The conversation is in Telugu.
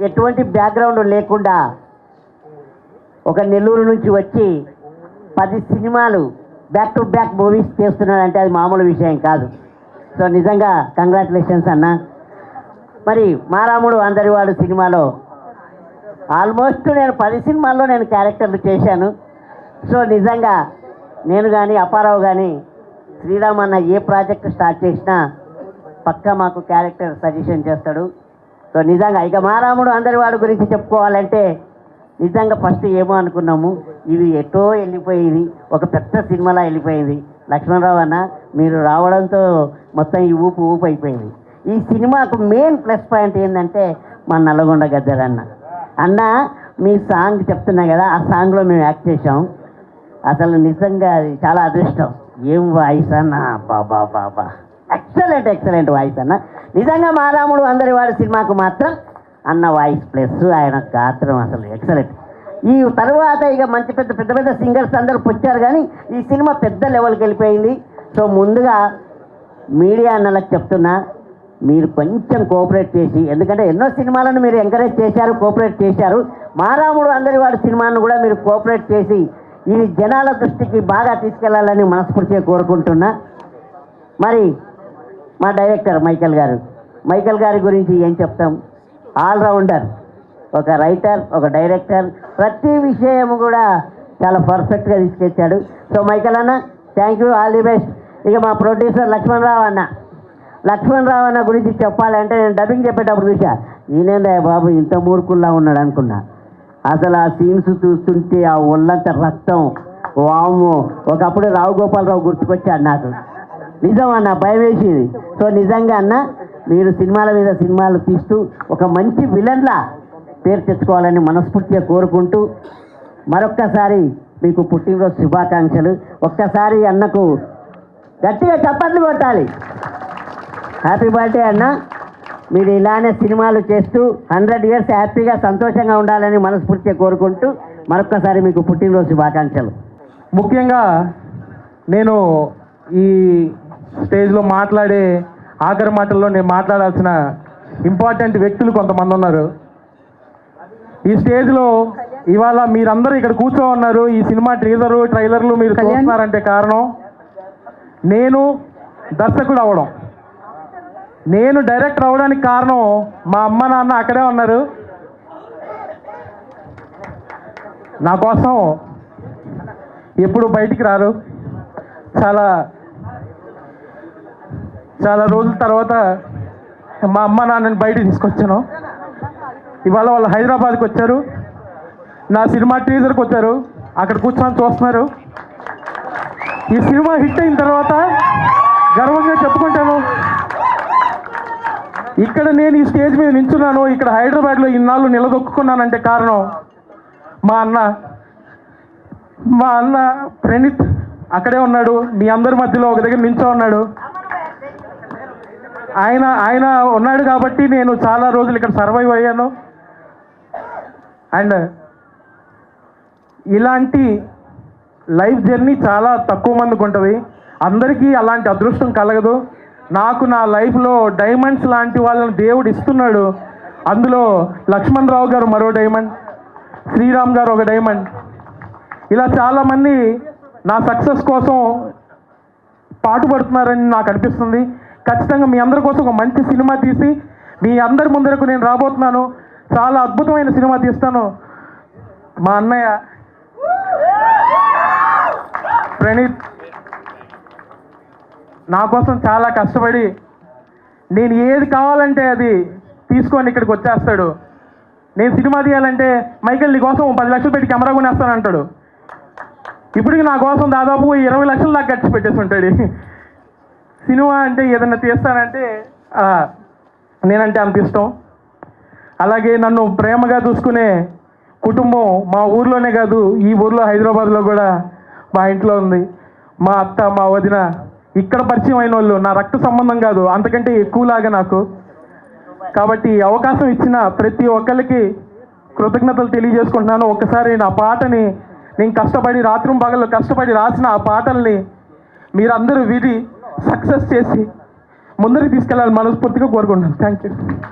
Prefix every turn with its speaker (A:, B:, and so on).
A: ఎటువంటి బ్యాక్గ్రౌండ్ లేకుండా ఒక నెల్లూరు నుంచి వచ్చి పది సినిమాలు బ్యాక్ టు బ్యాక్ మూవీస్ చేస్తున్నాడంటే అది మామూలు విషయం కాదు. సో నిజంగా కంగ్రాచులేషన్స్ అన్న. మరి మారాముడు అందరివాడు సినిమాలో ఆల్మోస్ట్ నేను పది సినిమాల్లో నేను క్యారెక్టర్లు చేశాను. సో నిజంగా నేను కానీ అప్పారావు కానీ శ్రీరామ్ అన్న ఏ ప్రాజెక్ట్ స్టార్ట్ చేసినా పక్కా మాకు క్యారెక్టర్ సజెషన్ చేస్తాడు. సో నిజంగా ఇక మారాముడు అందరి వాడి గురించి చెప్పుకోవాలంటే నిజంగా ఫస్ట్ ఏమో అనుకున్నాము. ఇది ఎటో వెళ్ళిపోయింది. ఒక పెద్ద సినిమాలా వెళ్ళిపోయింది. లక్ష్మణరావు అన్న మీరు రావడంతో మొత్తం ఈ ఊపు ఊపు అయిపోయింది. ఈ సినిమాకు మెయిన్ ప్లస్ పాయింట్ ఏంటంటే మా నల్లగొండ గద్దరన్న అన్న. అన్న మీ సాంగ్ చెప్తున్నా కదా ఆ సాంగ్లో మేము యాక్ట్ చేసాం అసలు నిజంగా అది చాలా అదృష్టం. ఏం వాయిస్ అన్న? బాబా బాబా ఎక్సలెంట్ ఎక్సలెంట్ వాయిస్ అన్న. నిజంగా మారాముడు అందరి వాడి సినిమాకు మాత్రం అన్న వాయిస్ ప్లస్ ఆయన గాత్రం అసలు ఎక్సలెంట్ ఈ తర్వాత ఇక మంచి పెద్ద పెద్ద పెద్ద సింగర్స్ అందరూ పుచ్చారు కానీ ఈ సినిమా పెద్ద లెవెల్కి వెళ్ళిపోయింది. సో ముందుగా మీడియా అన్నలకు చెప్తున్నా మీరు కొంచెం కోఆపరేట్ చేసి ఎందుకంటే ఎన్నో సినిమాలను మీరు ఎంకరేజ్ చేశారు కోఆపరేట్ చేశారు. మారాముడు అందరి వాడి సినిమాను కూడా మీరు కోఆపరేట్ చేసి ఇది జనాల దృష్టికి బాగా తీసుకెళ్ళాలని మనస్ఫూర్తిగా కోరుకుంటున్నా. మరి మా డైరెక్టర్ మైకేల్ గారు. మైకేల్ గారి గురించి ఏం చెప్తాం? ఆల్రౌండర్ ఒక రైటర్ ఒక డైరెక్టర్ ప్రతి విషయం కూడా చాలా పర్ఫెక్ట్గా తీసుకొచ్చాడు. సో మైకేల్ అన్న thank you all the best ఇక మా ప్రొడ్యూసర్ లక్ష్మణరావు అన్న. లక్ష్మణరావు అన్న గురించి చెప్పాలంటే నేను డబ్బింగ్ చెప్పేటప్పుడు చూసా ఈయనేందా బాబు ఇంత మూర్ఖుల్లా ఉన్నాడు అనుకున్నా. అసలు ఆ సీన్స్ చూస్తుంటే ఆ ఒళ్ళంత రక్తం వాము ఒకప్పుడు రావు గోపాలరావు గుర్తుకొచ్చాడు నాకు. నిజం అన్న? భయం వేసేది. సో నిజంగా అన్న మీరు సినిమాల మీద సినిమాలు తీస్తూ ఒక మంచి విలన్లా పేరు తెచ్చుకోవాలని మనస్ఫూర్తిగా కోరుకుంటూ మరొక్కసారి మీకు పుట్టినరోజు శుభాకాంక్షలు. ఒక్కసారి అన్నకు గట్టిగా చప్పట్లు కొట్టాలి. హ్యాపీ బర్త్డే అన్న. మీరు ఇలానే సినిమాలు చేస్తూ హండ్రెడ్ ఇయర్స్ హ్యాపీగా సంతోషంగా ఉండాలని మనస్ఫూర్తిగా కోరుకుంటూ మరొక్కసారి మీకు పుట్టినరోజు శుభాకాంక్షలు.
B: ముఖ్యంగా నేను ఈ స్టేజ్లో మాట్లాడే ఆఖరి మాటల్లో నేను మాట్లాడాల్సిన ఇంపార్టెంట్ వ్యక్తులు కొంతమంది ఉన్నారు. ఈ స్టేజ్లో ఇవాళ మీరందరూ ఇక్కడ కూర్చో ఉన్నారు. ఈ సినిమా ట్రీజరు ట్రైలర్లు మీరు చూస్తున్నారంటే కారణం నేను దర్శకుడు అవ్వడం. నేను డైరెక్టర్ అవ్వడానికి కారణం మా అమ్మ నాన్న అక్కడే ఉన్నారు. నా కోసం ఎప్పుడు బయటికి రారు. చాలా చాలా రోజుల తర్వాత మా అమ్మ నాన్నని బయటకు తీసుకొచ్చాను. ఇవాళ వాళ్ళు హైదరాబాద్కి వచ్చారు. నా సినిమా టీజర్కి వచ్చారు. అక్కడ కూర్చొని చూస్తున్నారు. ఈ సినిమా హిట్ అయిన తర్వాత గర్వంగా చెప్పుకుంటాను. ఇక్కడ నేను ఈ స్టేజ్ మీద నించున్నాను. ఇక్కడ హైదరాబాద్లో ఇన్నాళ్ళు నిలదొక్కున్నానంటే కారణం మా అన్న. మా అన్న ప్రణీత్ అక్కడే ఉన్నాడు. మీ అందరి మధ్యలో ఒక దగ్గర నించో ఉన్నాడు. ఆయన ఆయన ఉన్నాడు కాబట్టి నేను చాలా రోజులు ఇక్కడ సర్వైవ్ అయ్యాను. అండ్ ఇలాంటి లైఫ్ జర్నీ చాలా తక్కువ మందికి ఉంటుంది. అందరికీ అలాంటి అదృష్టం కలగదు. నాకు నా లైఫ్లో డైమండ్స్ లాంటి వాళ్ళని దేవుడు ఇస్తున్నాడు. అందులో లక్ష్మణ్ రావు గారు మరో డైమండ్ శ్రీరామ్ గారు ఒక డైమండ్ ఇలా చాలామంది నా సక్సెస్ కోసం పాటుపడుతున్నారని నాకు అనిపిస్తుంది. ఖచ్చితంగా మీ అందరి కోసం ఒక మంచి సినిమా తీసి మీ అందరి ముందరకు నేను రాబోతున్నాను. చాలా అద్భుతమైన సినిమా తీస్తాను. మా అన్నయ్య ప్రణీత్ నా కోసం చాలా కష్టపడి నేను ఏది కావాలంటే అది తీసుకొని ఇక్కడికి వచ్చేస్తాడు. నేను సినిమా తీయాలంటే మైకేల్ నీ కోసం పది లక్షలు పెట్టి కెమెరా కొనేస్తాను అంటాడు. ఇప్పటికి నా కోసం దాదాపు ఇరవై లక్షల దాకా ఖర్చు పెట్టేసి ఉంటాడు. సినిమా అంటే ఏదైనా తీస్తానంటే నేనంటే అంత ఇష్టం. అలాగే నన్ను ప్రేమగా చూసుకునే కుటుంబం మా ఊర్లోనే కాదు ఈ ఊర్లో హైదరాబాద్లో కూడా మా ఇంట్లో ఉంది. మా అత్త మా వదిన ఇక్కడ పరిచయం అయిన వాళ్ళు నా రక్త సంబంధం కాదు అంతకంటే ఎక్కువలాగా నాకు. కాబట్టి అవకాశం ఇచ్చిన ప్రతి ఒక్కరికి కృతజ్ఞతలు తెలియజేసుకుంటున్నాను. ఒకసారి నా పాటని నేను కష్టపడి రాత్రి పగలు కష్టపడి రాసిన ఆ పాటల్ని మీరందరూ విధి సక్సెస్ చేసి ముందరికి తీసుకెళ్ళాలని మనస్ఫూర్తిగా కోరుకుంటున్నాను. Thank you